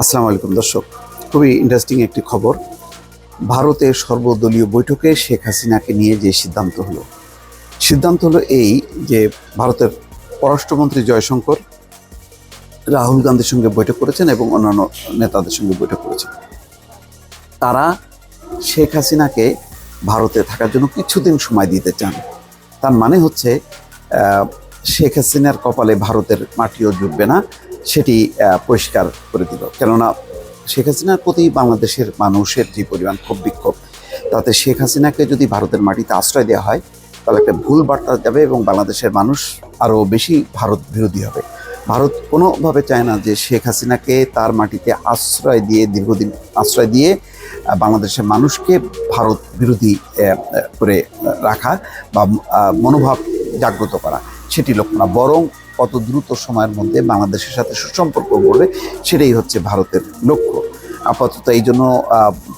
আসসালামু আলাইকুম, দর্শক। খুবই ইন্টারেস্টিং একটি খবর। ভারতের সর্বদলীয় বৈঠকে শেখ হাসিনাকে নিয়ে যে সিদ্ধান্ত হলো সিদ্ধান্ত হলো এই যে ভারতের পররাষ্ট্রমন্ত্রী জয়শঙ্কর রাহুল গান্ধীর সঙ্গে বৈঠক করেছেন এবং অন্যান্য নেতাদের সঙ্গে বৈঠক করেছেন। তারা শেখ হাসিনাকে ভারতে থাকার জন্য কিছুদিন সময় দিতে চান। তার মানে হচ্ছে শেখ হাসিনার কপালে ভারতের মাটিও জুটবে না। সেটি পরিষ্কার করে দিল। কেননা শেখ হাসিনার প্রতি বাংলাদেশের মানুষের যে পরিমাণ ক্ষোভ, বিক্ষোভ, তাতে শেখ হাসিনাকে যদি ভারতের মাটিতে আশ্রয় দেওয়া হয়, তাহলে একটা ভুল বার্তা যাবে এবং বাংলাদেশের মানুষ আরও বেশি ভারত বিরোধী হবে। ভারত কোনোভাবে চায় না যে শেখ হাসিনাকে তার মাটিতে আশ্রয় দিয়ে দীর্ঘদিন আশ্রয় দিয়ে বাংলাদেশের মানুষকে ভারত বিরোধী করে রাখা বা মনোভাব জাগ্রত করা। সেটি লক্ষ্য না, বরং কত দ্রুত সময়ের মধ্যে বাংলাদেশের সাথে সুসম্পর্ক গড়বে সেটাই হচ্ছে ভারতের লক্ষ্য। আপাতত এই জন্য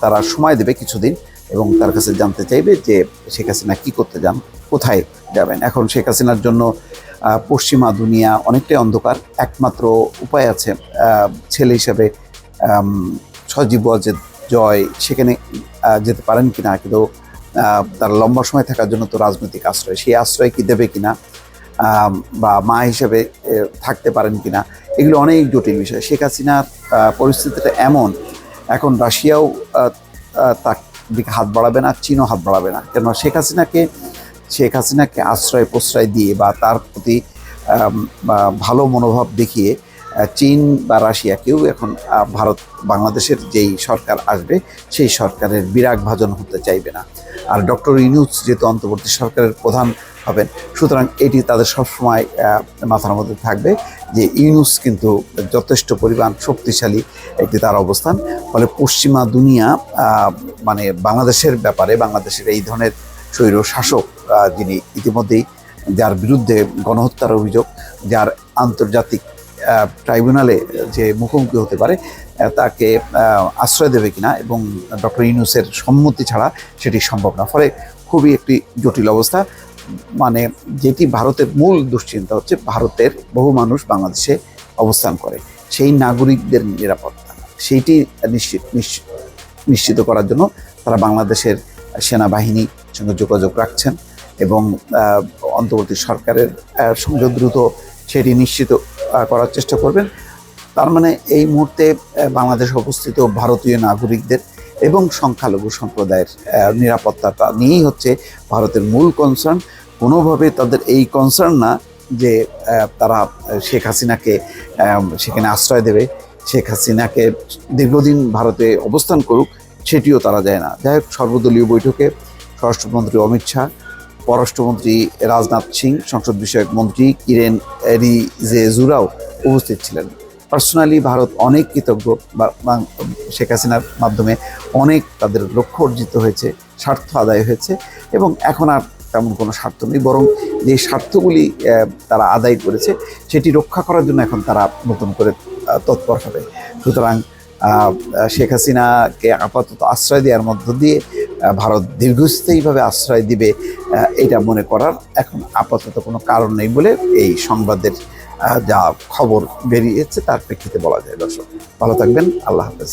তারা সময় দেবে কিছুদিন এবং তার কাছে জানতে চাইবে যে শেখ হাসিনা কী করতে যান, কোথায় যাবেন। এখন শেখ হাসিনার জন্য পশ্চিমা দুনিয়া অনেকটাই অন্ধকার। একমাত্র উপায় আছে ছেলে হিসাবে সজীব ওয়াজেদ জয় সেখানে যেতে পারেন কিনা। কিন্তু তার লম্বা সময় থাকার জন্য তো রাজনৈতিক আশ্রয়, সেই আশ্রয় কি দেবে কিনা বা মা হিসেবে থাকতে পারেন কিনা, এগুলো অনেক জটিল বিষয়। শেখ হাসিনার পরিস্থিতিটা এমন, এখন রাশিয়াও তার দিকে হাত বাড়াবে না, চীনও হাত বাড়াবে না। কেন শেখ হাসিনাকে শেখ হাসিনাকে আশ্রয় প্রশ্রয় দিয়ে বা তার প্রতি ভালো মনোভাব দেখিয়ে চীন বা রাশিয়া কেউ এখন ভারত, বাংলাদেশের যেই সরকার আসবে, সেই সরকারের বিরাগ ভাজন হতে চাইবে না। আর ডক্টর ইউনুস যেহেতু অন্তর্বর্তী সরকারের প্রধান হবেন সুতরাং এটি তাদের সবসময় মাথার মধ্যে থাকবে যে ইউনুস কিন্তু যথেষ্ট পরিমাণ শক্তিশালী একটি তার অবস্থান। ফলে পশ্চিমা দুনিয়া মানে বাংলাদেশের ব্যাপারে, বাংলাদেশের এই ধরনের স্বৈর শাসক যিনি ইতিমধ্যেই যার বিরুদ্ধে গণহত্যার অভিযোগ, যার আন্তর্জাতিক ট্রাইব্যুনালে যে মুখোমুখি হতে পারে তাকে আশ্রয় দেবে কিনা এবং ডক্টর ইউনুসের সম্মতি ছাড়া সেটি সম্ভব না। ফলে খুবই একটি জটিল অবস্থা। মানে যেটি ভারতের মূল দুশ্চিন্তা হচ্ছে ভারতের বহু মানুষ বাংলাদেশে অবস্থান করে, সেই নাগরিকদের নিরাপত্তা। সেইটি নিশ্চিত নিশ্চিত করার জন্য তারা বাংলাদেশের সেনাবাহিনীর সঙ্গে যোগাযোগ রাখছেন এবং অন্তর্বর্তী সরকারের সঙ্গে দ্রুত সেটি নিশ্চিত করার চেষ্টা করবেন। তার মানে এই মুহূর্তে বাংলাদেশে অবস্থিত ভারতীয় নাগরিকদের এবং সংখ্যালঘু সম্প্রদায়ের নিরাপত্তাটা নিয়েই হচ্ছে ভারতের মূল কনসার্ন কোনোভাবে তাদের এই কনসার্ন না যে তারা শেখ হাসিনাকে সেখানে আশ্রয় দেবে, শেখ হাসিনাকে দীর্ঘদিন ভারতে অবস্থান করুক, সেটিও তারা যায় না। যাই হোক, সর্বদলীয় বৈঠকে স্বরাষ্ট্রমন্ত্রী অমিত শাহ, পররাষ্ট্রমন্ত্রী রাজনাথ সিং, সংসদ বিষয়ক মন্ত্রী কিরেন রিজেজুরাও উপস্থিত ছিলেন। পার্সোনালি ভারত অনেক কৃতজ্ঞ শেখ হাসিনার মাধ্যমে অনেক তাদের লক্ষ্য অর্জিত হয়েছে, স্বার্থ আদায় হয়েছে এবং এখন আর তেমন কোনো স্বার্থ নেই, বরং যে স্বার্থগুলি তারা আদায় করেছে সেটি রক্ষা করার জন্য এখন তারা নতুন করে তৎপর হবে। সুতরাং শেখ হাসিনাকে আপাতত আশ্রয় দেওয়ার মধ্য দিয়ে ভারত দীর্ঘস্থায়ীভাবে আশ্রয় দিবে এটা মনে করার এখন আপাতত কোনো কারণ নেই বলে এই সংবাদের যা খবর বেরিয়েছে তার প্রেক্ষিতে বলা যায়। দর্শক, ভালো থাকবেন। আল্লাহ হাফেজ।